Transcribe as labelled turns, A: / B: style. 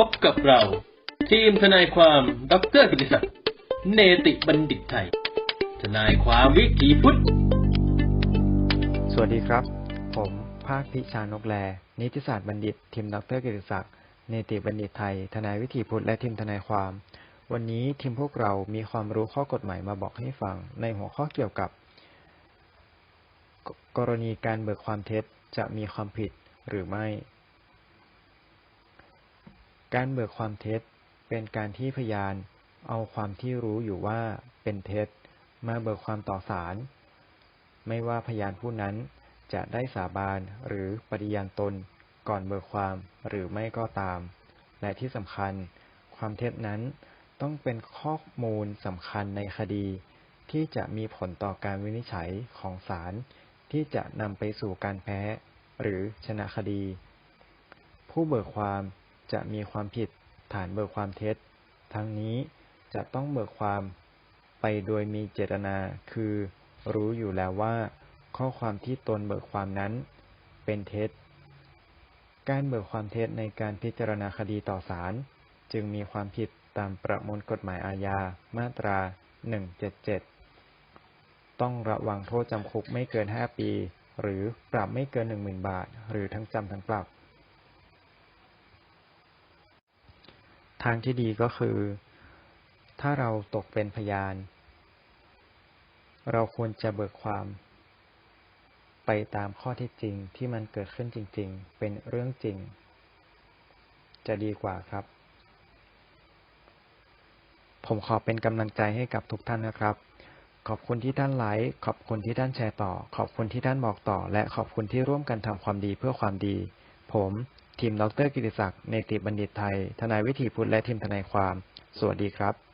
A: พบกับเรา ทีมทนายความดรกิติศักดิ์เนติบัณฑิตไทย ทนายความวิถีพุทธ
B: สวัสดีครับ ผมภาคพิชานกแล นิติศาสตร์บัณฑิต ทีมดรกิติศักดิ์เนติบัณฑิตไทย ทนายวิถีพุทธและทีมทนายความ วันนี้ทีมพวกเรามีความรู้ข้อกฎหมายมาบอกให้ฟังในหัวข้อเกี่ยวกับกกรณีการเบิกความเท็จจะมีความผิดหรือไม่ การเบิกความเท็จ เป็นการที่พยาน เอาความที่รู้อยู่ว่าเป็นเท็จ มาเบิกความต่อศาลไม่ว่าพยานผู้นั้นจะได้สาบานหรือปฏิญาณตนก่อนเบิกความหรือไม่ก็ตาม และที่สำคัญ ความเท็จนั้นต้องเป็นข้อมูลสำคัญในคดี ที่จะมีผลต่อการวินิจฉัยของศาลที่จะนำไปสู่การแพ้ หรือชนะคดี ผู้เบิกความ จะมีความผิดฐานเบิกความเท็จ ทั้งนี้จะต้องเบิกความไปโดยมีเจตนา คือ รู้อยู่แล้วว่า ข้อความที่ตนเบิกความนั้น เป็นเท็จ การเบิกความเท็จในการพิจารณาคดีต่อศาลจึงมีความผิดตามประมวลกฎหมายอาญา มาตรา 177 ต้องระวังโทษจำคุกไม่เกิน 5 ปี หรือปรับไม่เกิน 10,000 บาท หรือทั้งจำทั้งปรับ ทางที่ดีก็คือ ถ้าเราตกเป็นพยาน เราควรจะเบิกความ ไปตามข้อเท็จจริงที่มันเกิดขึ้นจริง ๆ เป็นเรื่องจริง จะดีกว่าครับ ผมขอเป็นกำลังใจให้กับทุกท่านนะครับ ขอบคุณที่ท่านไลค์ขอบคุณที่ท่านแชร์ต่อ ขอบคุณที่ท่านบอกต่อ และขอบคุณที่ร่วมกันทำความดีเพื่อความดี ผม ทีมดรกิติศักดิ์เนติบัณฑิตไทย ทนายวิถีพุทธและทีมทนายความ สวัสดีครับ